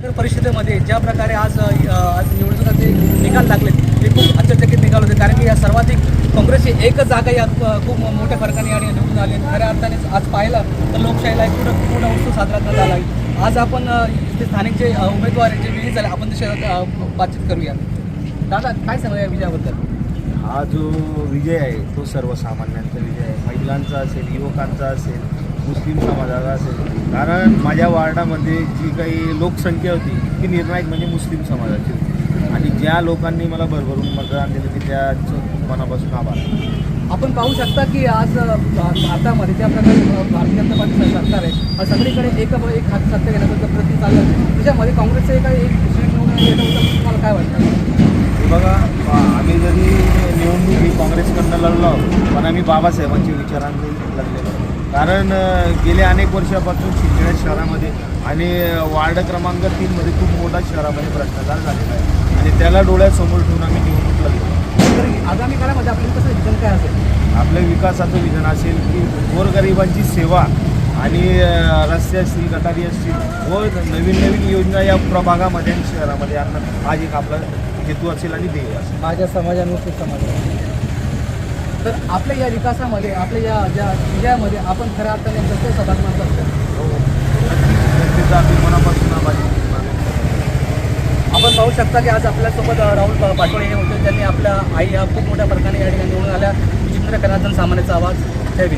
परिषदेमध्ये ज्या प्रकारे आज आज निवडणुकाचे निकाल लागले ते खूप आश्चर्यचकित निकाल होते. कारण की या सर्वाधिक काँग्रेसची एकच जागा या खूप मोठ्या फरकाने आणि निवडून आली आणि खऱ्या अर्थाने आज पाहिलं तर लोकशाहीला एक पूर्ण पूर्ण उत्सव साजरा करण्यात आला. आहे आज आपण इथे स्थानिक जे उमेदवार जे विजयी झाले आपण त्याच्या बातचीत करूया. दादा काय सांगा या विजयाबद्दल? हा जो विजय आहे तो सर्वसामान्यांचा विजय आहे. महिलांचा असेल युवकांचा असेल मुस्लिम समाजाचा असेल माझ्या वार्डामध्ये जी काही लोकसंख्या होती ती निर्णायक म्हणजे मुस्लिम समाजाची होती. आणि ज्या लोकांनी मला भरभरून मतदान दिलं की त्याचं मनापासून आभार आपण पाहू शकता की आज भारतामध्ये ज्या प्रकारे भारतीय जनता पार्टी सरकार आहे सगळीकडे एक एक हात सत्य घेण्याचं प्रति चाललं आहे. त्याच्यामध्ये काँग्रेसचं एका एक तुम्हाला काय वाटतं? बघा आम्ही जरी निवडणूक ही काँग्रेसकडनं लढलो पण आम्ही बाबासाहेबांच्या विचारांनी लढलेलो कारण अ, गेल्या अनेक वर्षापासून शिंदखेडा शहरामध्ये आणि वार्ड क्रमांक तीनमध्ये खूप मोठा शहरामध्ये भ्रष्टाचार झालेला आहे. आणि त्याला डोळ्यासमोर ठेवून आम्ही निवडणूक लढलो आगामी काळामध्ये आपलं कसं विजन काय असेल? आपल्या विकासाचं विधान असेल की गोरगरिबांची सेवा आणि रस्ते असतील गटारी असतील व नवीन नवीन योजना या प्रभागामध्ये आणि शहरामध्ये आणणं हा एक आपला हेतू असेल आणि ध्येय असेल. माझ्या समाजानुसार समाज तर आपल्या या विकासामध्ये आपल्या या ज्या विजयामध्ये आपण खऱ्या अर्थाने कसं सहभाग मानत असतो. मनापासून आपण पाहू शकता की आज आपल्यासोबत राहुल पाटोळे हे होते. त्यांनी आपल्या आई या खूप मोठ्या प्रकारे या ठिकाणी निवडून आल्या. विचित्र कनातन सामान्याचा आवाज ठेवी